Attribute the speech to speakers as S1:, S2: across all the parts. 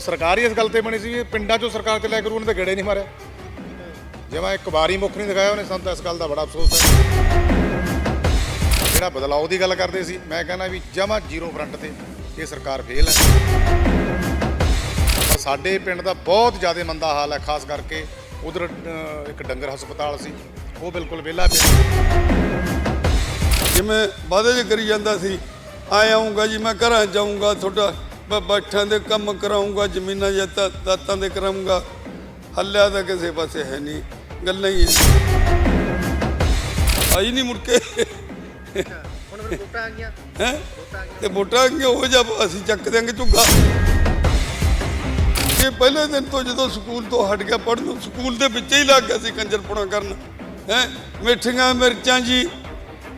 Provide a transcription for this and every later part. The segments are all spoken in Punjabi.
S1: ਸਰਕਾਰ ਹੀ ਇਸ ਗੱਲ ਤੇ ਬਣੀ ਸੀ ਵੀ ਪਿੰਡਾਂ 'ਚੋਂ ਸਰਕਾਰ ਤੇ ਲੈ ਕੇ ਉਹਨੇ ਤਾਂ ਗੇੜੇ ਨਹੀਂ ਮਾਰਿਆ ਜਿਵੇਂ ਇੱਕ ਵਾਰੀ ਮੁੱਖ ਨਹੀਂ ਦਿਖਾਇਆ ਉਹਨੇ, ਸਾਨੂੰ ਤਾਂ ਇਸ ਗੱਲ ਦਾ ਬੜਾ ਅਫਸੋਸ ਹੈ। ਜਿਹੜਾ ਬਦਲਾਅ ਦੀ ਗੱਲ ਕਰਦੇ ਸੀ, ਮੈਂ ਕਹਿੰਦਾ ਵੀ ਜਮਾ ਜ਼ੀਰੋ ਫਰੰਟ ਤੇ ਇਹ ਸਰਕਾਰ ਫੇਲ ਹੈ। ਸਾਡੇ ਪਿੰਡ ਦਾ ਬਹੁਤ ਜ਼ਿਆਦਾ ਮੰਦਾ ਹਾਲ ਹੈ, ਖਾਸ ਕਰਕੇ ਉਧਰ ਇੱਕ ਡੰਗਰ ਹਸਪਤਾਲ ਸੀ, ਉਹ ਬਿਲਕੁਲ ਵਿਹਲਾ ਪਿਆ।
S2: ਜਿਵੇਂ ਵਾਅਦੇ ਜੇ ਕਰੀ ਜਾਂਦਾ ਸੀ, ਆਏ ਆਉਂਗਾ ਜੀ, ਮੈਂ ਘਰਾਂ ਜਾਊਂਗਾ ਤੁਹਾਡਾ। ਬ- ਬੱਠਾਂ ਦੇ ਕੰਮ ਕਰਾਉਂਗਾ ਜ਼ਮੀਨਾਂ ਜੱਤਾਂ ਦਾਤਾਂ ਦੇ ਕਰਾਉਂਗਾ। ਹੱਲਿਆ ਤਾਂ ਕਿਸੇ ਪਾਸੇ ਹੈ ਨਹੀਂ ਗੱਲਾਂ ਹੀ ਹੈ। ਆਈ ਨਹੀਂ ਮੁੜ ਕੇ।
S3: ਹੁਣ ਫਿਰ ਵੋਟਾਂ ਆ ਗਈਆਂ।
S2: ਹੈ? ਤੇ ਵੋਟਾਂ ਕਿ ਹੋ ਜਾ ਅਸੀਂ ਚੱਕ ਦਿਆਂਗੇ ਝੁੱਗਾ। ਇਹ ਪਹਿਲੇ ਦਿਨ ਤੋਂ ਜਦੋਂ ਸਕੂਲ ਤੋਂ ਹਟ ਗਿਆ ਪੜ੍ਹਨ ਸਕੂਲ ਦੇ ਵਿੱਚ ਹੀ ਲੱਗ ਗਿਆ ਸੀ ਕੰਜਰਪੁਣਾ ਕਰਨ। ਹੈ? ਮਿੱਠੀਆਂ ਮਿਰਚਾਂ ਜੀ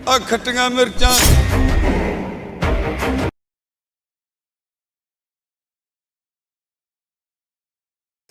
S2: ਆ ਖੱਟੀਆਂ ਮਿਰਚਾਂ।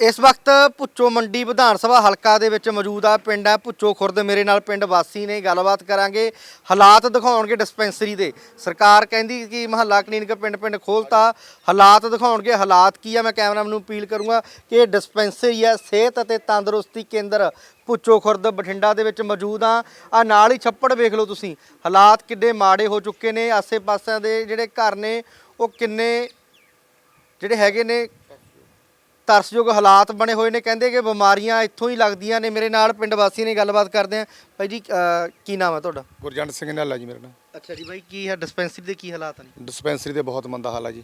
S3: ਇਸ ਵਕਤ ਭੁੱਚੋ ਮੰਡੀ ਵਿਧਾਨ ਸਭਾ ਹਲਕਾ ਦੇ ਵਿੱਚ ਮੌਜੂਦ ਆ ਪਿੰਡ ਹੈ ਭੁੱਚੋ ਖੁਰਦ, ਮੇਰੇ ਨਾਲ ਪਿੰਡ ਵਾਸੀ ਨੇ, ਗੱਲਬਾਤ ਕਰਾਂਗੇ। ਹਾਲਾਤ ਦਿਖਾਉਣਗੇ ਡਿਸਪੈਂਸਰੀ ਦੇ। ਸਰਕਾਰ ਕਹਿੰਦੀ ਕਿ ਮਹੱਲਾ ਕਲੀਨਿਕ ਪਿੰਡ ਪਿੰਡ ਖੋਲਤਾ। ਹਾਲਾਤ ਦਿਖਾਉਣਗੇ, ਹਾਲਾਤ ਕੀ ਆ, ਮੈਂ ਕੈਮਰਾਮੈਨ ਨੂੰ ਅਪੀਲ ਕਰੂੰਗਾ ਕਿ ਇਹ ਡਿਸਪੈਂਸਰੀ ਹੈ ਸਿਹਤ ਅਤੇ ਤੰਦਰੁਸਤੀ ਕੇਂਦਰ ਭੁੱਚੋ ਖੁਰਦ ਬਠਿੰਡਾ ਦੇ ਵਿੱਚ ਮੌਜੂਦ ਆ। ਆ ਨਾਲ ਹੀ ਛੱਪੜ ਵੇਖ ਲਓ ਤੁਸੀਂ। ਹਾਲਾਤ ਕਿੱਡੇ ਮਾੜੇ ਹੋ ਚੁੱਕੇ ਨੇ। ਆਸੇ-ਪਾਸਿਆਂ ਦੇ ਜਿਹੜੇ ਘਰ ਨੇ, ਉਹ ਕਿੰਨੇ ਜਿਹੜੇ ਹੈਗੇ ਨੇ ਤਰਸਯੋਗ ਹਾਲਾਤ ਬਣੇ ਹੋਏ ਨੇ ਕਹਿੰਦੇ ਕਿ ਬਿਮਾਰੀਆਂ ਇੱਥੋਂ ਹੀ ਲੱਗਦੀਆਂ ਨੇ। ਮੇਰੇ ਨਾਲ ਪਿੰਡ ਵਾਸੀ ਨੇ ਗੱਲਬਾਤ ਕਰਦੇ ਆ ਭਾਈ ਜੀ ਅਹ, ਕੀ ਨਾਮ ਹੈ ਤੁਹਾਡਾ?
S1: ਗੁਰਜੰਟ ਸਿੰਘ ਨਾਲਾ ਜੀ ਮੇਰਾ ਨਾਮ।
S3: ਅੱਛਾ ਜੀ ਭਾਈ ਕੀ ਹੈ ਡਿਸਪੈਂਸਰੀ ਦੇ ਕੀ ਹਾਲਾਤ ਨੇ?
S1: ਡਿਸਪੈਂਸਰੀ ਦੇ ਬਹੁਤ ਮੰਦਾ ਹਾਲ ਹੈ ਜੀ।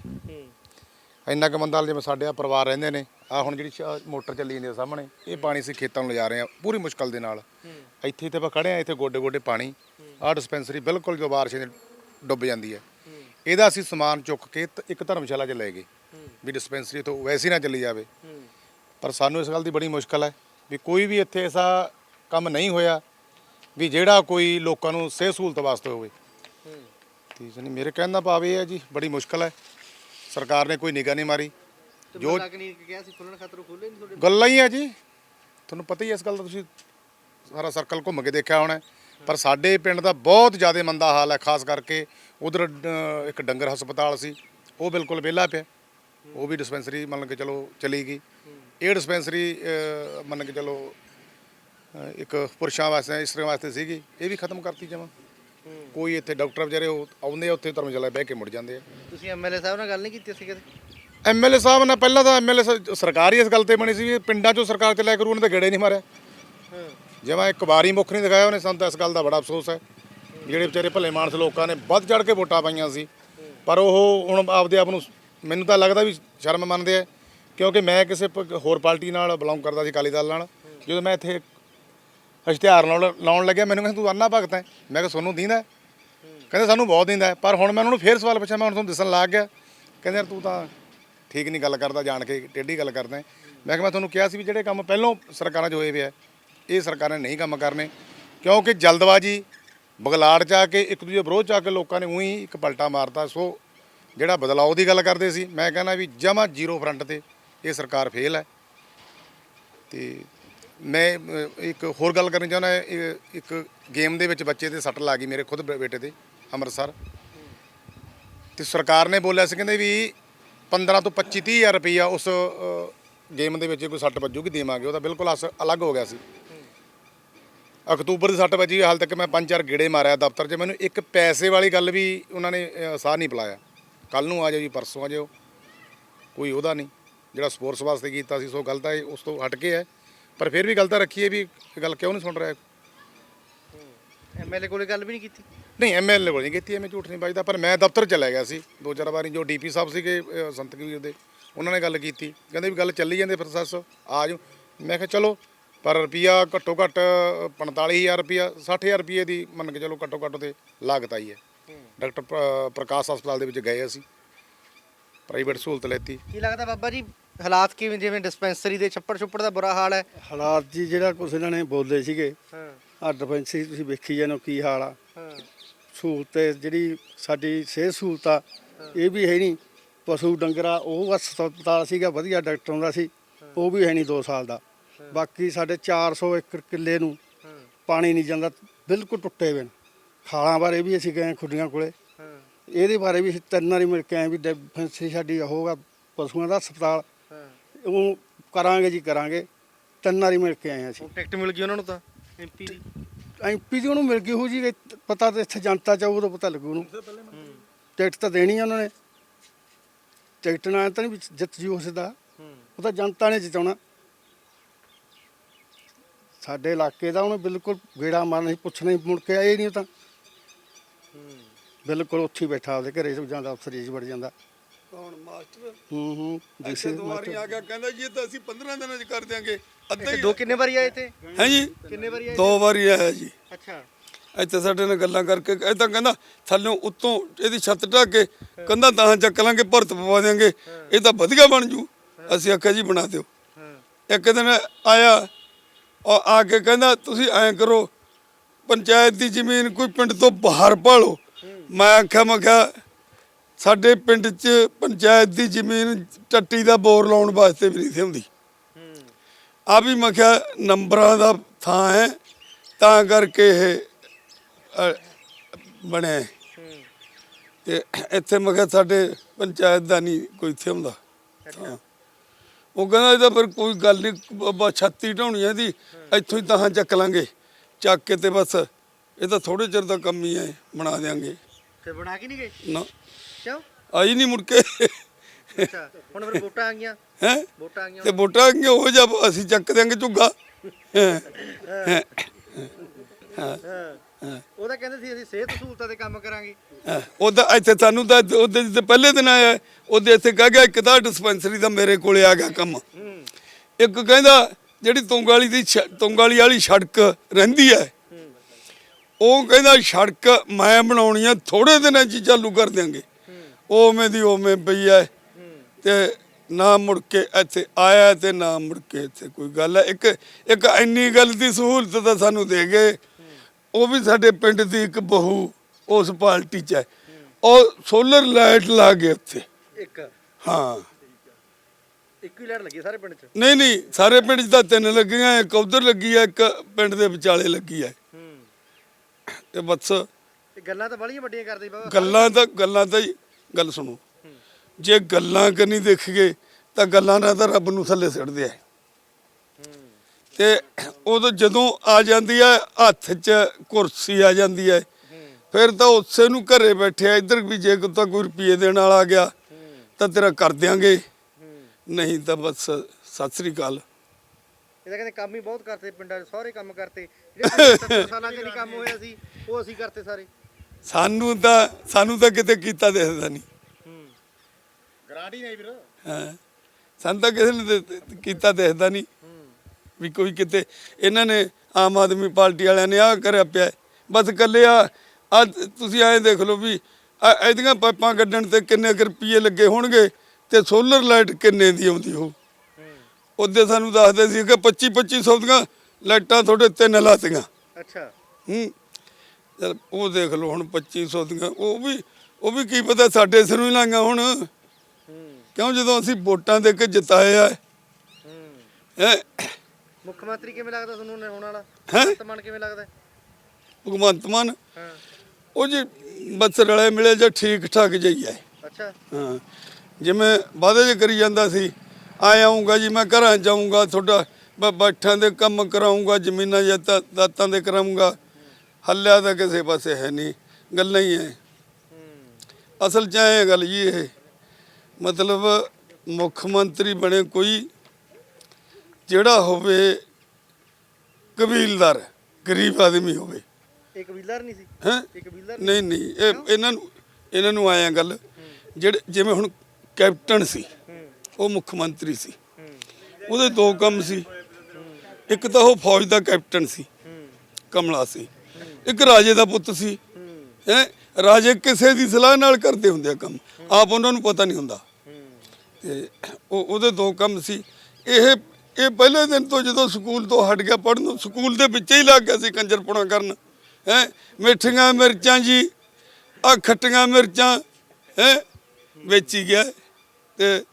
S1: ਇੰਨਾ ਕੁ ਮੰਦਾ ਹਾਲ ਜਿਵੇਂ ਸਾਡੇ ਆ ਪਰਿਵਾਰ ਰਹਿੰਦੇ ਨੇ ਆ ਹੁਣ ਜਿਹੜੀ ਸ਼ਾ- ਮੋਟਰ ਚੱਲੀ ਜਾਂਦੀ ਆ ਸਾਹਮਣੇ ਇਹ ਪਾਣੀ ਅਸੀਂ ਖੇਤਾਂ ਨੂੰ ਲਿਜਾ ਰਹੇ ਆ ਪੂਰੀ ਮੁਸ਼ਕਲ ਦੇ ਨਾਲ। ਇੱਥੇ ਤੇ ਆਪਾਂ ਖੜੇ ਆ ਇੱਥੇ ਗੋਡੇ ਗੋਡੇ ਪਾਣੀ ਆ ਡਿਸਪੈਂਸਰੀ ਬਿਲਕੁਲ ਜੋ ਬਾਰਿਸ਼ ਨੇ ਡੁੱਬ ਜਾਂਦੀ ਹੈ। ਇਹਦਾ ਅਸੀਂ ਸਮਾਨ ਚੁੱਕ ਕੇ ਤ- ਇੱਕ ਧਰਮਸ਼ਾਲਾ 'ਚ ਲੈ ਗਏ। ਵੀ ਡਿਸਪੈਂਸਰੀ ਤੋਂ ਵੈਸੇ ਹੀ ਨਾ ਚੱਲੀ ਜਾਵੇ। ਪਰ ਸਾਨੂੰ ਇਸ ਗੱਲ ਦੀ ਬੜੀ ਮੁਸ਼ਕਲ ਹੈ ਵੀ ਕੋਈ ਵੀ ਇੱਥੇ ਐਸਾ ਕੰਮ ਨਹੀਂ ਹੋਇਆ ਵੀ ਜਿਹੜਾ ਕੋਈ ਲੋਕਾਂ ਨੂੰ ਸਿਹਤ ਸਹੂਲਤ ਵਾਸਤੇ ਹੋਵੇ। ਤੇ ਜਾਨੀ ਮੇਰੇ ਕਹਿਣ ਦਾ ਭਾਵ ਇਹ ਹੈ ਜੀ ਬੜੀ ਮੁਸ਼ਕਲ ਹੈ। ਸਰਕਾਰ ਨੇ ਕੋਈ ਨਿਗਾਹ ਨਹੀਂ ਮਾਰੀ। ਜੋ
S3: ਨਹੀਂ ਕਿਹਾ ਸੀ ਖੁੱਲਣ ਖਾਤਰ ਖੋਲੇ ਨਹੀਂ ਤੁਹਾਡੇ?
S1: ਗੱਲਾਂ ਹੀ ਆ ਜੀ। ਤੁਹਾਨੂੰ ਪਤਾ ਹੀ ਹੈ ਇਸ ਗੱਲ ਦਾ ਤੁਸੀਂ ਸਾਰਾ ਸਰਕਲ ਘੁੰਮ ਕੇ ਦੇਖਿਆ ਹੋਣਾ ਹੈ। ਪਰ ਸਾਡੇ ਪਿੰਡ ਦਾ ਬਹੁਤ ਜ਼ਿਆਦਾ ਮੰਦਾ ਹਾਲ ਹੈ ਖਾਸ ਕਰਕੇ ਉਧਰ ਇੱਕ ਡੰਗਰ ਹਸਪਤਾਲ ਸੀ। ਉਹ ਬਿਲਕੁਲ ਵਿਹਲਾ ਪਿਆ। ਉਹ ਵੀ ਡਿਸਪੈਂਸਰੀ ਮੰਨ ਕੇ ਚਲੋ ਚਲੀ ਗਈ। ਇਹ ਡਿਸਪੈਂਸਰੀ ਮੰਨ ਕੇ ਚਲੋ ਇੱਕ ਪੁਰਸ਼ਾਂ ਵਾਸਤੇ ਇਸਤਰੀਆਂ ਵਾਸਤੇ ਸੀਗੀ। ਇਹ ਵੀ ਖਤਮ ਕਰਤੀ ਜਮਾ। ਕੋਈ ਇੱਥੇ ਡਾਕਟਰ ਵਿਚਾਰੇ ਆਉਂਦੇ ਆ ਉੱਥੇ ਧਰਮਸ਼ਾਲਾ ਬਹਿ ਕੇ ਮੁੜ ਜਾਂਦੇ ਆ।
S3: ਤੁਸੀਂ ਐਮਐਲਏ ਸਾਹਿਬ ਨਾਲ ਗੱਲ ਨਹੀਂ ਕੀਤੀ ਸੀ ਕਦੇ?
S1: ਐਮਐਲਏ ਸਾਹਿਬ ਨੇ ਪਹਿਲਾਂ ਤਾਂ ਐਮਐਲਏ ਸਰਕਾਰ ਹੀ ਇਸ ਗੱਲ ਤੇ ਬਣੀ ਸੀ ਵੀ ਪਿੰਡਾਂ 'ਚੋਂ ਸਰਕਾਰ ਲੈ ਕਰੂ ਉਹਨੇ ਤਾਂ ਗੇੜੇ ਨਹੀਂ ਮਾਰਿਆ। ਜਿਵੇਂ ਇੱਕ ਵਾਰੀ ਮੁੱਖ ਨਹੀਂ ਦਿਖਾਇਆ ਉਹਨੇ ਸਾਨੂੰ ਤਾਂ ਇਸ ਗੱਲ ਦਾ ਬੜਾ ਅਫਸੋਸ ਹੈ। ਜਿਹੜੇ ਵਿਚਾਰੇ ਭਲੇ ਮਾਨਸ ਲੋਕਾਂ ਨੇ ਵੱਧ ਚੜ ਕੇ ਵੋਟਾਂ ਪਾਈਆਂ ਸੀ। ਪਰ ਉਹ ਹੁਣ ਆਪਦੇ ਆਪ ਨੂੰ ਮੈਨੂੰ ਤਾਂ ਲੱਗਦਾ ਵੀ ਸ਼ਰਮ ਮੰਨਦੇ ਆ, ਕਿਉਂਕਿ ਮੈਂ ਕਿਸੇ ਪ- ਹੋਰ ਪਾਰਟੀ ਨਾਲ ਬਿਲੋਂਗ ਕਰਦਾ ਸੀ ਅਕਾਲੀ ਦਲ ਨਾਲ ਜਦੋਂ ਮੈਂ ਇੱਥੇ ਇਸ਼ਤਿਹਾਰ ਲਾਉਣ ਲਾਉਣ ਲੱਗਿਆ, ਮੈਨੂੰ ਕਹਿੰਦੇ, ਤੂੰ ਅੰਨਾ ਭਗਤ ਹੈ ਮੈਂ ਕਿਹਾ ਤੁਹਾਨੂੰ ਦੀਂਦਾ ਹੈ? ਕਹਿੰਦੇ, ਸਾਨੂੰ ਬਹੁਤ ਦਿੰਦਾ ਹੈ। ਪਰ ਹੁਣ ਮੈਂ ਉਹਨਾਂ ਨੂੰ ਫੇਰ ਸਵਾਲ ਪੁੱਛਿਆ, ਮੈਂ ਹੁਣ ਤੁਹਾਨੂੰ ਦਿਸਣ ਲੱਗ ਗਿਆ ਕਹਿੰਦੇ, ਯਾਰ ਤੂੰ ਤਾਂ ਠੀਕ ਨਹੀਂ ਗੱਲ ਕਰਦਾ, ਜਾਣ ਕੇ ਟੇਢੀ ਗੱਲ ਕਰਦਾ ਹੈ। ਮੈਂ ਕਿਹਾ, ਮੈਂ ਤੁਹਾਨੂੰ ਕਿਹਾ ਸੀ ਵੀ ਜਿਹੜੇ ਕੰਮ ਪਹਿਲੋਂ ਸਰਕਾਰਾਂ 'ਚ ਹੋਏ ਵੇ ਆ, ਇਹ ਸਰਕਾਰਾਂ ਨੇ ਨਹੀਂ ਕੰਮ ਕਰਨੇ ਕਿਉਂਕਿ ਜਲਦਬਾਜੀ, ਬਗਲਾੜ ਚ ਆ ਕੇ, ਇੱਕ ਦੂਜੇ ਵਿਰੋਧ ਚ ਆ ਕੇ ਲੋਕਾਂ ਨੇ ਉਹੀ ਇੱਕ ਪਲਟਾ ਮਾਰਤਾ ਸੋ ਜਿਹੜਾ ਬਦਲਾਅ ਦੀ ਗੱਲ ਕਰਦੇ ਸੀ, ਮੈਂ ਕਹਿੰਦਾ ਵੀ ਜਮਾ ਜ਼ੀਰੋ ਫਰੰਟ ਤੇ ਇਹ ਸਰਕਾਰ ਫੇਲ ਹੈ। ਤੇ ਮੈਂ ਇੱਕ ਹੋਰ ਗੱਲ ਕਰਨੀ ਚਾਹੁੰਦਾ ਇੱਕ ਗੇਮ ਦੇ ਵਿੱਚ ਬੱਚੇ ਤੇ ਸੱਟ ਲੱਗ ਗਈ ਮੇਰੇ ਖੁਦ ਬੇਟੇ ਤੇ ਅੰਮ੍ਰਿਤਸਰ। ਤੇ ਸਰਕਾਰ ਨੇ ਬੋਲਿਆ ਸੀ, ਕਹਿੰਦੇ ਵੀ 15 ਤੋਂ 25 30 ਹਜ਼ਾਰ ਰੁਪਈਆ ਉਸ ਗੇਮ ਦੇ ਵਿੱਚ ਕੋਈ ਸੱਟ ਵੱਜੂਗੀ ਦੇਵਾਂਗੇ, ਉਹਦਾ ਬਿਲਕੁਲ ਅਸ ਅਲੱਗ ਹੋ ਗਿਆ ਸੀ। ਅਕਤੂਬਰ ਦੀ ਸੱਟ ਵੱਜੀ, ਹਾਲ ਤੱਕ ਮੈਂ ਪੰਜ ਚਾਰ ਗੇੜੇ ਮਾਰਿਆ ਦਫ਼ਤਰ 'ਚ, ਮੈਨੂੰ ਇੱਕ ਪੈਸੇ ਵਾਲੀ ਗੱਲ ਵੀ ਉਹਨਾਂ ਨੇ ਸਾਹ ਨਹੀਂ ਪਿਲਾਇਆ। ਕੱਲ ਨੂੰ ਆ ਜਾਓ ਜੀ ਪਰਸੋਂ ਆ ਜਾਓ। ਕੋਈ ਉਹਦਾ ਨਹੀਂ। ਜਿਹੜਾ ਸਪੋਰਟਸ ਵਾਸਤੇ ਕੀਤਾ ਸੀ ਸੋ ਗਲਤ ਹੈ ਉਸ ਤੋਂ ਹਟ ਕੇ ਹੈ। ਪਰ ਫਿਰ ਵੀ ਗਲਤ ਰੱਖੀ ਹੈ ਵੀ ਇਹ ਗੱਲ ਕਿਉਂ ਨਹੀਂ ਸੁਣ ਰਿਹਾ
S3: ਐਮਐਲਏ ਕੋਲੇ ਗੱਲ ਵੀ ਨਹੀਂ ਕੀਤੀ?
S1: ਨਹੀਂ ਐਮਐਲਏ ਕੋਲ ਨਹੀਂ ਕੀਤੀ ਐ ਮੈਂ ਝੂਠ ਨਹੀਂ ਵੱਜਦਾ। ਪਰ ਮੈਂ ਦਫ਼ਤਰ ਚਲਾ ਗਿਆ ਸੀ ਦੋ ਚਾਰ ਵਾਰੀ ਜੋ ਡੀਪੀ ਸਾਹਿਬ ਸੀਗੇ ਅਹ, ਸੰਤ ਕਬੀਰ ਦੇ ਉਹਨਾਂ ਨੇ ਗੱਲ ਕੀਤੀ। ਕਹਿੰਦੇ ਵੀ ਗੱਲ ਚੱਲੀ ਜਾਂਦੇ ਪ੍ਰੋਸੈਸ ਆ ਜਾਓ। ਮੈਂ ਕਿਹਾ ਚਲੋ ਪਰ ਰੁਪਿਆ ਘੱਟੋ ਘੱਟ 45000 ਰੁਪਿਆ 60000 ਰੁਪਏ ਦੀ ਮੰਨ ਕੇ ਚਲੋ ਘੱਟੋ ਘੱਟ ਤੇ ਲਾਗਤ ਆਈ ਹੈ। ਡਾਕਟਰ ਪ੍ਰਕਾਸ਼ ਹਸਪਤਾਲ ਦੇ ਵਿੱਚ ਗਏ ਅਸੀਂ। ਪ੍ਰਾਈਵੇਟ ਸਹੂਲਤ ਲੈਤੀ।
S3: ਕੀ ਲੱਗਦਾ ਬਾਬਾ ਜੀ ਹਾਲਾਤ ਕਿਵੇਂ ਜਿਵੇਂ ਡਿਸਪੈਂਸਰੀ ਦੇ ਛੱਪੜ ਛੁੱਪੜ ਦਾ ਬੁਰਾ ਹਾਲ ਹੈ?
S2: ਹਾਲਾਤ ਜੀ ਜਿਹੜਾ ਕੁਛ ਇਹਨਾਂ ਨੇ ਬੋਲਦੇ ਸੀਗੇ
S3: ਹਾਂ।
S2: ਆ ਡਿਫੈਂਸਰੀ ਤੁਸੀਂ ਵੇਖੀ ਜਾਨੋ ਕੀ ਹਾਲ ਆ।
S3: ਹਾਂ।
S2: ਸਹੂਲਤ ਜਿਹੜੀ ਸਾਡੀ ਸਿਹਤ ਸਹੂਲਤ ਆ ਇਹ ਵੀ ਹੈ ਨਹੀਂ। ਪਸ਼ੂ ਡੰਗਰਾ ਉਹ ਹਸਪਤਾਲ ਸੀਗਾ ਵਧੀਆ ਡਾਕਟਰਾਂ ਦਾ ਸੀ। ਉਹ ਵੀ ਹੈ ਨਹੀਂ 2 ਸਾਲ ਦਾ। ਬਾਕੀ ਸਾਡੇ 400 ਏਕੜ ਕਿੱਲੇ ਨੂੰ ਪਾਣੀ ਨਹੀਂ ਜਾਂਦਾ ਬਿਲਕੁਲ ਟੁੱਟੇ ਹੋਏ ਨੇ। ਖਾਲਾਂ ਬਾਰੇ ਵੀ ਅਸੀਂ ਗਏ ਖੁੱਡੀਆਂ ਕੋਲੇ।
S3: ਹਾਂ।
S2: ਇਹਦੇ ਬਾਰੇ ਵੀ ਅਸੀਂ ਤਿੰਨ ਵਾਰੀ ਮਿਲ ਕੇ ਆਏ ਵੀ ਡਿਫੈਂਸਰੀ ਸਾਡੀ ਆ ਪਸ਼ੂਆਂ ਦਾ ਹਸਪਤਾਲ।
S3: ਹਾਂ।
S4: ਉਹ ਕਰਾਂਗੇ ਜੀ ਕਰਾਂਗੇ। ਤਿੰਨ ਵਾਰੀ ਮਿਲ ਕੇ ਆਏ ਹਾਂ ਅਸੀਂ।
S3: ਟਿਕਟ ਮਿਲ ਗਈ ਉਹਨਾਂ ਨੂੰ ਤਾਂ ਐਮਪੀ ਦੀ?
S4: ਐਮਪੀ ਦੀ ਉਹਨੂੰ ਮਿਲ ਗਈ ਹੋ ਜੀ ਪਤਾ ਤਾਂ ਇੱਥੇ ਜਨਤਾ ਚਾਹੂ ਉਦੋਂ ਪਤਾ ਲੱਗੂ ਉਹਨੂੰ। ਟਿਕਟ ਤਾਂ ਦੇਣੀ ਆ ਉਹਨਾਂ ਨੇ। ਟਿਕਟ ਨਾਲ ਤਾਂ ਨਹੀਂ ਵੀ ਜਿੱਤ ਜੀ ਉਸ ਦਾ। ਉਹ ਤਾਂ ਜਨਤਾ ਨੇ ਜਿਤਾਉਣਾ। ਸਾਡੇ ਇਲਾਕੇ ਦਾ ਉਹਨੇ ਬਿਲਕੁਲ ਗੇੜਾ ਮਾਰਨਾ ਸੀ ਪੁੱਛਣਾ ਹੀ ਮੁੜ ਕੇ ਆਏ ਨਹੀਂ ਉਹ ਤਾਂ। ਬਿਲਕੁਲ ਉੱਥੇ ਹੀ ਬੈਠਾ ਉਹਦੇ ਘਰੇ ਜਾਂਦਾ ਅਫਸਰੀ ਚ ਵੜ ਜਾਂਦਾ।
S2: ਕੌਣ? ਮਾਸਟਰ?
S4: ਹੂੰ ਹੂੰ
S2: ਦੋ ਵਾਰੀ ਆ ਗਿਆ ਕਹਿੰਦਾ ਜੀ ਇਹ ਤਾਂ ਅਸੀਂ 15 ਦਿਨਾਂ 'ਚ ਕਰ ਦਿਆਂਗੇ। ਅੱਧਾ ਹੀ
S3: ਦੋ ਕਿੰਨੇ ਵਾਰੀ ਆਏ ਤੇ
S2: ਹੈ ਜੀ
S3: ਕਿੰਨੇ ਵਾਰੀ ਆਏ
S2: ਦੋ ਵਾਰੀ ਆਇਆ ਜੀ।
S3: ਅੱਛਾ।
S2: ਇੱਥੇ ਸਾਡੇ ਨਾਲ ਗੱਲਾਂ ਕਰਕੇ ਇਹ ਤਾਂ ਕਹਿੰਦਾ ਥੱਲੋਂ ਉੱਤੋਂ ਇਹਦੀ ਛੱਤ ਢੱਕ ਕੇ ਕੰਧਾਂ ਤਾਂ ਚੱਕ ਲਾਂਗੇ ਭਰਤ ਪਵਾ ਦਿਆਂਗੇ। ਇਹ ਤਾਂ ਵਧੀਆ ਬਣ ਜੂ। ਅਸੀਂ ਆਖਿਆ ਜੀ ਬਣਾ ਦਿਓ। ਇੱਕ ਦਿਨ ਆਇਆ ਆ ਕੇ ਕਹਿੰਦਾ ਤੁਸੀਂ ਐਂ ਕਰੋ ਪੰਚਾਇਤ ਦੀ ਜ਼ਮੀਨ ਕੋਈ ਪਿੰਡ ਤੋਂ ਬਾਹਰ ਭਾਲੋ। ਮੈਂ ਆਖਿਆ ਮੈਂ ਕਿਹਾ ਸਾਡੇ ਪਿੰਡ 'ਚ ਪੰਚਾਇਤ ਦੀ ਜ਼ਮੀਨ ਟੱਟੀ ਦਾ ਬੋਰ ਲਾਉਣ ਵਾਸਤੇ ਵੀ ਨਹੀਂ ਸੀ ਹੁੰਦੀ। ਆ ਵੀ ਮੈਂ ਕਿਹਾ ਨੰਬਰਾਂ ਦਾ ਥਾਂ ਹੈ ਤਾਂ ਕਰਕੇ ਇਹ ਬਣਿਆ। ਤੇ ਇੱਥੇ ਮੈਂ ਕਿਹਾ ਸਾਡੇ ਪੰਚਾਇਤ ਦਾ ਨਹੀਂ ਕੋਈ ਇੱਥੇ ਹੁੰਦਾ। ਉਹ ਕਹਿੰਦਾ ਇਹਦਾ ਫਿਰ ਕੋਈ ਗੱਲ ਨਹੀਂ ਬਸ ਛੱਤੀ ਢਾਉਣੀ ਹੈ ਇਹਦੀ ਇੱਥੋਂ ਹੀ ਤਾਂ ਚੱਕ ਲਾਂਗੇ। ਚੱਕ ਕੇ ਤੇ ਬਸ ਇਹ ਤਾਂ ਥੋੜੇ ਚਿਰ ਦਾ ਕੰਮ ਹੀ ਹੈ ਬਣਾ ਦੇਾਂਗੇ
S3: ਤੇ ਬਣਾ ਕੇ ਨਹੀਂ ਗਏ?
S2: ਨਾ।
S3: ਕਿਉਂ?
S2: ਆਈ ਨਹੀਂ ਮੁੜ ਕੇ।
S3: ਅੱਛਾ ਹੁਣ ਫਿਰ ਵੋਟਾਂ ਆ ਗਈਆਂ।
S2: ਹੈ?
S3: ਵੋਟਾਂ ਆ ਗਈਆਂ।
S2: ਤੇ ਵੋਟਾਂ ਅੱਗੇ ਹੋ ਜਾ ਅਸੀਂ ਚੱਕ ਦਿਆਂਗੇ ਝੁੱਗਾ। ਹੈਂ।
S3: ਹਾਂ ਉਹ ਤਾਂ ਕਹਿੰਦੇ ਸੀ ਅਸੀਂ ਸਿਹਤ ਸਹੂਲਤਾਂ ਤੇ ਕੰਮ ਕਰਾਂਗੇ।
S2: ਹਾਂ, ਉਹਦਾ ਇੱਥੇ ਸਾਨੂੰ ਤਾਂ ਉਹਦੇ ਤੇ ਪਹਿਲੇ ਦਿਨ ਆਇਆ ਉਹਦੇ ਇੱਥੇ ਕਹਿ ਗਿਆ ਇੱਕ ਤਾਂ ਡਿਸਪੈਂਸਰੀ ਦਾ ਮੇਰੇ ਕੋਲੇ ਆ ਗਿਆ ਕੰਮ। ਇੱਕ ਕਹਿੰਦਾ ਜਿਹੜੀ ਤੁੰਗਾਲੀ ਦੀ ਸ਼- ਤੁੰਗਾਲੀ ਵਾਲੀ ਸੜਕ ਰਹਿੰਦੀ ਹੈ ਉਹ ਕਹਿੰਦਾ ਸੜਕ ਮੈਂ ਬਣਾਉਣੀ ਆ ਥੋੜੇ ਦਿਨਾਂ 'ਚ ਚਾਲੂ ਕਰ ਦਿਆਂਗੇ। ਉਵੇਂ ਦੀ ਉਵੇਂ ਪਈ ਐ। ਤੇ ਨਾ ਮੁੜ ਕੇ ਇੱਥੇ ਆਇਆ ਤੇ ਨਾ ਮੁੜ ਕੇ ਇੱਥੇ ਕੋਈ ਗੱਲ ਹੈ ਇੱਕ ਇੱਕ ਇੰਨੀ ਗੱਲ ਦੀ ਸਹੂਲਤ ਤਾਂ ਸਾਨੂੰ ਦੇ ਗਏ। ਉਹ ਵੀ ਸਾਡੇ ਪਿੰਡ ਦੀ ਇੱਕ ਬਹੂ ਉਸ ਪਾਰਟੀ 'ਚ ਹੈ ਉਹ ਸੋਲਰ ਲਾਈਟ ਲਾ ਗਏ ਉੱਥੇ।
S3: ਇੱਕ?
S2: ਹਾਂ।
S3: ਇੱਕ ਹੀ ਲਾਈਟ ਲੱਗੀ ਸਾਰੇ ਪਿੰਡ 'ਚ?
S2: ਨਹੀਂ ਨਹੀਂ ਸਾਰੇ ਪਿੰਡ 'ਚ ਤਾਂ ਤਿੰਨ ਲੱਗੀਆਂ ਇੱਕ ਉਧਰ ਲੱਗੀ ਹੈ ਇੱਕ ਪਿੰਡ ਦੇ ਵਿਚਾਲੇ ਲੱਗੀ ਹੈ
S3: ਹੂੰ
S2: ਤੇ ਬਸ।
S3: ਇਹ ਗੱਲਾਂ ਤਾਂ ਬੜੀਆਂ ਵੱਡੀਆਂ ਕਰਦੇ ਬਾਬਾ।
S2: ਗੱਲਾਂ ਤਾਂ ਗੱਲਾਂ ਤਾਂ ਹੀ ਗੱਲ ਸੁਣੋ। ਜੇ ਗੱਲਾਂ ਕਰਨੀ ਦੇਖ ਗਏ ਤਾਂ ਗੱਲਾਂ ਨਾਲ ਤਾਂ ਰੱਬ ਨੂੰ ਥੱਲੇ ਸਿੱਟਦੇ ਆ। ਤੇ ਉਦੋਂ ਜਦੋਂ ਆ ਜਾਂਦੀ ਹੈ ਹੱਥ 'ਚ ਕੁਰਸੀ ਆ ਜਾਂਦੀ ਹੈ ਫਿਰ ਤਾਂ ਉਸੇ ਨੂੰ ਘਰੇ ਬੈਠਿਆ ਇੱਧਰ ਵੀ ਜੇ ਤਾਂ ਕੋਈ ਰੁਪਏ ਦੇਣ ਵਾਲਾ ਆ ਗਿਆ ਤਾਂ ਤੇਰਾ ਕਰ ਦਿਆਂਗੇ। ਨਹੀਂ ਤਾਂ ਬਸ ਸਤਿ ਸ੍ਰੀ ਅਕਾਲ।
S3: ਇਹ ਤਾਂ ਕਹਿੰਦੇ ਕੰਮ ਹੀ ਬਹੁਤ ਕਰਤੇ ਪਿੰਡਾਂ 'ਚ ਸਾਰੇ ਕੰਮ ਕਰਤੇ। ਜਿਹੜੇ 70 ਸਾਲਾਂ 'ਚ ਨਹੀਂ ਕੰਮ ਹੋਇਆ ਸੀ ਉਹ ਅਸੀਂ ਕਰਤੇ ਸਾਰੇ।
S2: ਸਾਨੂੰ ਤਾਂ ਸਾਨੂੰ ਤਾਂ ਕਿਤੇ ਕੀਤਾ ਦੇਖਦਾ ਨਹੀਂ।
S3: ਹੂੰ।
S1: ਗਾਰੰਟੀ ਨਹੀਂ ਵੀਰ।
S2: ਹਾਂ? ਸਾਨੂੰ ਤਾਂ ਕਿਸੇ ਨੇ ਦੇ- ਦੇ- ਕੀਤਾ ਦੇਖਦਾ ਨਹੀਂ। ਵੀ ਕੋਈ ਕਿਤੇ ਇਹਨਾਂ ਨੇ ਆਮ ਆਦਮੀ ਪਾਰਟੀ ਵਾਲਿਆਂ ਨੇ ਆਹ ਕਰਿਆ ਪਿਆ। ਹੈ। ਬਸ ਕੱਲੇ ਆ ਆ ਤੁਸੀਂ ਐਂ ਦੇਖ ਲਓ ਵੀ ਆ ਇਹਦੀਆਂ ਪਾਈਪਾਂ ਕੱਢਣ ਤੇ ਕਿੰਨੇ ਕੁ ਰੁਪਏ ਲੱਗੇ ਹੋਣਗੇ ਤੇ ਸੋਲਰ ਲਾਈਟ ਕਿੰਨੇ ਦੀ ਆਉਂਦੀ ਹੋ ਉਹਦੇ ਸਾਨੂੰ ਦੱਸਦੇ ਸੀ ਕਿ 25 2500 ਦੀਆਂ ਲਾਈਟਾਂ ਤੁਹਾਡੇ ਤਿੰਨ ਲਾਤੀਆਂ।
S3: ਅੱਛਾ।
S2: ਹੂੰ। ਚਲ ਉਹ ਦੇਖ ਲਓ ਹੁਣ 2500 ਦੀਆਂ। ਉਹ ਵੀ ਉਹ ਵੀ ਕੀ ਪਤਾ ਸਾਡੇ ਸਿਰੋਂ ਹੀ ਲਾਈਆਂ ਹੁਣ। ਕਿਉਂ ਜਦੋਂ ਅਸੀਂ ਵੋਟਾਂ ਦੇ ਕੇ ਜਿਤਾਏ ਆ?
S3: ਮੁੱਖ ਮੰਤਰੀ ਕਿਵੇਂ ਲੱਗਦਾ ਤੁਹਾਨੂੰ ਹੋਣ ਵਾਲਾ?
S2: ਹੈਂ?
S3: ਤਮਨ ਕਿਵੇਂ ਲੱਗਦਾ?
S2: ਭਗਵੰਤ ਮਾਨ? ਉਹ ਜੀ ਬਸ ਰਲੇ ਮਿਲੇ ਜਾਂ ਠੀਕ ਠਾਕ ਜਈ ਹੈ
S3: ਅੱਛਾ।
S2: ਹਾਂ। ਜਿਵੇਂ ਵਾਅਦੇ ਜੇ ਕਰੀ ਜਾਂਦਾ ਸੀ। ਆਏ ਆਉਂਗਾ ਜੀ ਮੈਂ ਘਰਾਂ ਜਾਊਂਗਾ ਤੁਹਾਡਾ ਬੈਠਾਂ ਦੇ ਕੰਮ ਕਰਾਉਂਗਾ ਜ਼ਮੀਨਾਂ ਜੱਤਾਂ ਦਾਤਾਂ ਦੇ ਕਰਾਉਂਗਾ ਹੱਲਿਆ ਤਾਂ ਕਿਸੇ ਪਾਸੇ ਹੈ ਨਹੀਂ ਗੱਲਾਂ ਹੀ ਹੈ ਅਸਲ 'ਚ ਇਹ ਗੱਲ ਜੀ ਇਹ ਮਤਲਬ ਮੁੱਖ ਮੰਤਰੀ ਬਣੇ ਕੋਈ ਜਿਹੜਾ ਹੋਵੇ ਕਬੀਲਦਾਰ ਗਰੀਬ ਆਦਮੀ ਹੋਵੇ।
S3: ਇਹ ਕਬੀਲਦਾਰ ਨਹੀਂ ਸੀ?
S2: ਹੈ?
S3: ਇਹ ਕਬੀਲਦਾਰ
S2: ਨਹੀਂ ਨਹੀਂ ਇਹ ਇਹਨਾਂ ਨੂੰ ਇਹਨਾਂ ਨੂੰ ਆਇਆ ਗੱਲ ਜਿਹੜੇ ਜਿਵੇਂ ਹੁਣ ਕੈਪਟਨ ਸੀ। ਉਹ ਮੁੱਖ ਮੰਤਰੀ ਸੀ। ਉਹਦੇ ਦੋ ਕੰਮ ਸੀ। ਇੱਕ ਤਾਂ ਉਹ ਫੌਜ ਦਾ ਕੈਪਟਨ ਸੀ। ਕਮਲਾ ਸੀ। ਇੱਕ ਰਾਜੇ ਦਾ ਪੁੱਤ ਸੀ।
S3: ਹੂੰ?
S2: ਹੈ ਰਾਜੇ ਕਿਸੇ ਦੀ ਸਲਾਹ ਨਾਲ ਕਰਦੇ ਹੁੰਦੇ ਆ ਕੰਮ। ਆਪ ਉਹਨਾਂ ਨੂੰ ਪਤਾ ਨਹੀਂ ਹੁੰਦਾ।
S3: ਹੂੰ
S2: ਤੇ ਉਹ, ਉਹਦੇ ਦੋ ਕੰਮ ਸੀ। ਇਹ ਇਹ ਪਹਿਲੇ ਦਿਨ ਤੋਂ ਜਦੋਂ ਸਕੂਲ ਤੋਂ ਹਟ ਗਿਆ ਪੜਨ ਸਕੂਲ ਦੇ ਵਿੱਚ ਹੀ ਲੱਗ ਗਿਆ ਸੀ ਕੰਜਰਪੁਣਾ ਕਰਨ। ਹੈ? ਮਿੱਠੀਆਂ ਮਿਰਚਾਂ ਜੀ ਆ ਖੱਟੀਆਂ ਮਿਰਚਾਂ, ਹੈ? ਵੇਚੀ ਗਿਆ। ਤੇ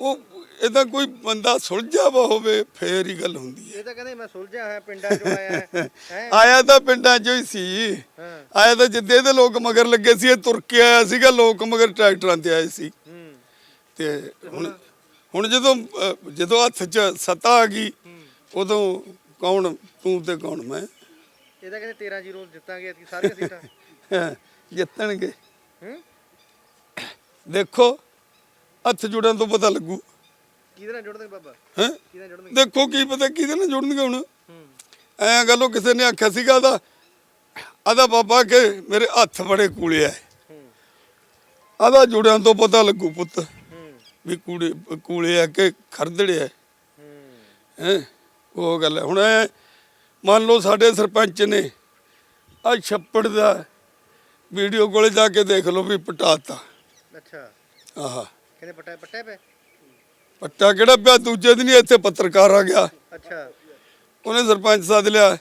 S2: ਉਹ ਇਹਦਾ ਕੋਈ ਬੰਦਾ ਸੁਲਝਿਆ ਵਾ ਹੋਵੇ ਫੇਰ ਹੀ ਗੱਲ ਹੁੰਦੀ ਹੈ।
S3: ਇਹ ਤਾਂ ਕਹਿੰਦੇ ਮੈਂ ਸੁਲਝਿਆ ਹੋਇਆ ਪਿੰਡਾਂ 'ਚੋਂ ਆਇਆ ਹੈ?
S2: ਆਇਆ ਤਾਂ ਪਿੰਡਾਂ 'ਚੋਂ ਹੀ ਸੀ।
S3: ਹਾਂ।
S2: ਆਇਆ ਤਾਂ ਜਿੱਦੇ ਇਹਦੇ ਲੋਕ ਮਗਰ ਲੱਗੇ ਸੀ ਇਹ ਤੁਰ ਕੇ ਆਇਆ ਸੀਗਾ ਲੋਕ ਮਗਰ ਟਰੈਕਟਰਾਂ ਤੇ ਆਏ ਸੀ। ਤੇ ਹੁਣ ਹੁਣ ਜਦੋਂ ਜਦੋਂ ਹੱਥ 'ਚ ਸੱਤਾ ਆ ਗਈ ਉਦੋਂ ਕੌਣ ਤੂੰ ਤੇ ਕੌਣ ਮੈਂ?
S3: ਇਹਦਾ ਕਹਿੰਦੇ 13 ਜ਼ੀਰੋ ਜਿੱਤਾਂਗੇ ਸਾਰੀਆਂ ਸੀਟਾਂ।
S2: ਜਿੱਤਣਗੇ। ਦੇਖੋ ਹੱਥ ਜੁੜਨ ਤੋਂ ਪਤਾ ਲੱਗੂ।
S3: ਕਿਹਦੇ ਨਾਲ ਜੁੜਨਗੇ ਬਾਬਾ?
S2: ਹੈ?
S3: ਕਿਹਦੇ ਨਾਲ ਜੁੜਨਗੇ?
S2: ਦੇਖੋ ਕੀ ਪਤਾ ਕਿਹਦੇ ਨਾਲ ਜੁੜਨਗੇ ਹੁਣ। ਐਂ ਗੱਲੋਂ ਕਿਸੇ ਨੇ ਆਖਿਆ ਸੀਗਾ ਦਾ ਆਦਾ ਬਾਬਾ ਕਿ ਮੇਰੇ ਹੱਥ ਬੜੇ ਕੂਲੇ ਆ
S3: ਹੂੰ।
S2: ਆਦਾ ਜੁੜਿਆਂ ਤੋਂ ਪਤਾ ਲੱਗੂ ਪੁੱਤ ਵੀ ਕੂੜੇ ਕੂਲੇ ਆ ਕਿ ਖਰਦੜੇ ਆ
S3: ਹੂੰ।
S2: ਉਹ ਗੱਲ ਹੈ ਹੁਣ ਐਂ ਮੰਨ ਲਓ ਸਾਡੇ ਸਰਪੰਚ ਨੇ ਆ ਛੱਪੜ ਦਾ ਵੀਡੀਓ ਕੋਲੇ ਜਾ ਕੇ ਦੇਖ ਲਓ ਵੀ ਪਟਾਤਾ।
S3: ਅੱਛਾ।
S2: ਆਹਾ।
S3: ਕਹਿੰਦੇ ਪੱਟਾ ਪੱਟੇ ਪਏ?
S2: ਪੱਟਾ ਕਿਹੜਾ ਪਿਆ? ਦੂਜੇ ਦਿਨ ਹੀ ਇੱਥੇ ਪੱਤਰਕਾਰ ਆ ਗਿਆ।
S3: ਅੱਛਾ।
S2: ਉਹਨੇ ਸਰਪੰਚ ਸੱਦ ਲਿਆ।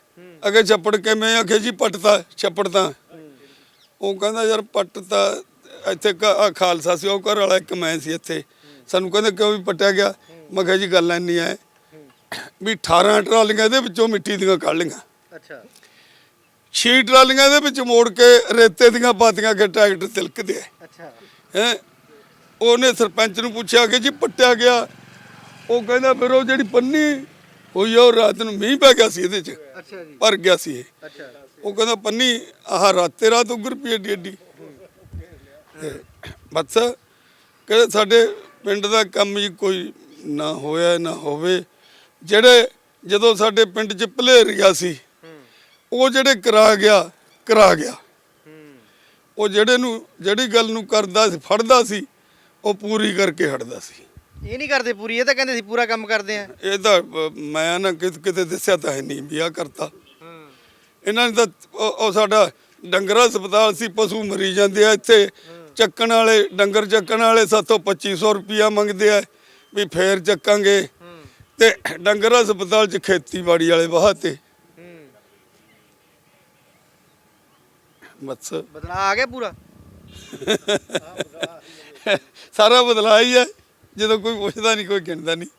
S2: ਅਗੇ ਛੱਪੜ ਕਿਵੇਂ ਆਖਿਆ ਜੀ ਪੱਟਤਾ ਛੱਪੜ ਤਾਂ। ਉਹ ਕਹਿੰਦਾ ਯਾਰ ਪੱਟ ਤਾਂ ਇੱਥੇ ਖਾਲਸਾ ਸੀ ਉਹ ਘਰ ਵਾਲਾ ਇੱਕ ਮੈਂ ਸੀ ਇੱਥੇ। ਸਾਨੂੰ ਕਹਿੰਦੇ ਕਿਉਂ ਵੀ ਪੱਟਿਆ ਗਿਆ? ਮੈਂ ਕਿਹਾ ਜੀ ਗੱਲ ਇੰਨੀ ਹੈ। ਵੀ 18 ਟਰਾਲੀਆਂ ਇਹਦੇ ਵਿੱਚੋਂ ਮਿੱਟੀ ਦੀਆਂ ਕੱਢ ਲਈਆਂ।
S3: ਅੱਛਾ।
S2: ਛੇ ਟਰਾਲੀਆਂ ਇਹਦੇ ਵਿੱਚ ਮੋੜ ਕੇ ਰੇਤੇ ਦੀਆਂ ਪਾਤੀਆਂ ਕਿ ਟਰੈਕਟਰ ਤਿਲਕਦੇ
S3: ਅੱਛਾ।
S2: ਹੈ? ਉਹਨੇ ਸਰਪੰਚ ਨੂੰ ਪੁੱਛਿਆ ਕਿ ਜੀ ਪੱਟਿਆ ਗਿਆ। ਉਹ ਕਹਿੰਦਾ ਫਿਰ ਉਹ ਜਿਹੜੀ ਪੰਨੀ ਹੋਈ ਉਹ ਰਾਤ ਨੂੰ ਮੀਂਹ ਪੈ ਗਿਆ ਸੀ ਇਹਦੇ 'ਚ।
S3: ਅੱਛਾ ਜੀ।
S2: ਭਰ ਗਿਆ ਸੀ ਇਹ।
S3: ਅੱਛਾ।
S2: ਉਹ ਕਹਿੰਦਾ ਪੰਨੀ ਆਹ ਰਾਤੇ ਰਾਤ ਉੱਗਰ ਪਈ ਏਡੀ ਏਡੀ। ਤੇ ਬਸ ਕਹਿੰਦੇ ਸਾਡੇ ਪਿੰਡ ਦਾ ਕੰਮ ਹੀ ਕੋਈ ਨਾ ਹੋਇਆ ਨਾ ਹੋਵੇ। ਜਿਹੜੇ ਜਦੋਂ ਸਾਡੇ ਪਿੰਡ 'ਚ ਭਲੇਰ ਗਿਆ ਸੀ ਉਹ ਜਿਹੜੇ ਕਰਾ ਗਿਆ ਕਰਾ ਗਿਆ। ਉਹ ਜਿਹੜੇ ਨੂੰ ਜਿਹੜੀ ਗੱਲ ਨੂੰ ਕਰਦਾ ਸੀ ਫੜਦਾ ਸੀ ਉਹ ਪੂਰੀ ਕਰਕੇ ਹਟਦਾ ਸੀ।
S3: ਇਹ ਨਹੀਂ ਕਰਦੇ ਪੂਰੀ ਇਹ ਤਾਂ ਕਹਿੰਦੇ ਸੀ ਪੂਰਾ ਕੰਮ ਕਰਦੇ ਆ।
S2: ਇਹ ਤਾਂ ਅਹ, ਮੈਂ ਨਾ ਕਿਤ- ਕਿਤੇ ਦੱਸਿਆ ਤਾਂ ਹੈ ਨਹੀਂ ਵੀ ਆਹ ਕਰਤਾ। ਇਹਨਾਂ ਨੇ ਤਾਂ ਉਹ ਉਹ ਸਾਡਾ ਡੰਗਰ ਹਸਪਤਾਲ ਸੀ ਪਸ਼ੂ ਮਰੀ ਜਾਂਦੇ ਆ ਇੱਥੇ। ਚੱਕਣ ਵਾਲੇ ਡੰਗਰ ਚੱਕਣ ਵਾਲੇ ਸਾਤੋਂ 2500 ਰੁਪਿਆ ਮੰਗਦੇ ਆ ਵੀ ਫੇਰ ਚੱਕਾਂਗੇ। ਤੇ ਡੰਗਰ ਹਸਪਤਾਲ 'ਚ ਖੇਤੀਬਾੜੀ ਵਾਲੇ ਬਹਾਤੇ ਬਸ।
S3: ਬਦਲਾ ਆ ਗਿਆ ਪੂਰਾ।
S2: ਸਾਰਾ ਬਦਲਾਅ ਹੀ ਹੈ। ਜਦੋਂ ਕੋਈ ਪੁੱਛਦਾ ਨਹੀਂ ਕੋਈ ਗਿਣਦਾ ਨਹੀਂ।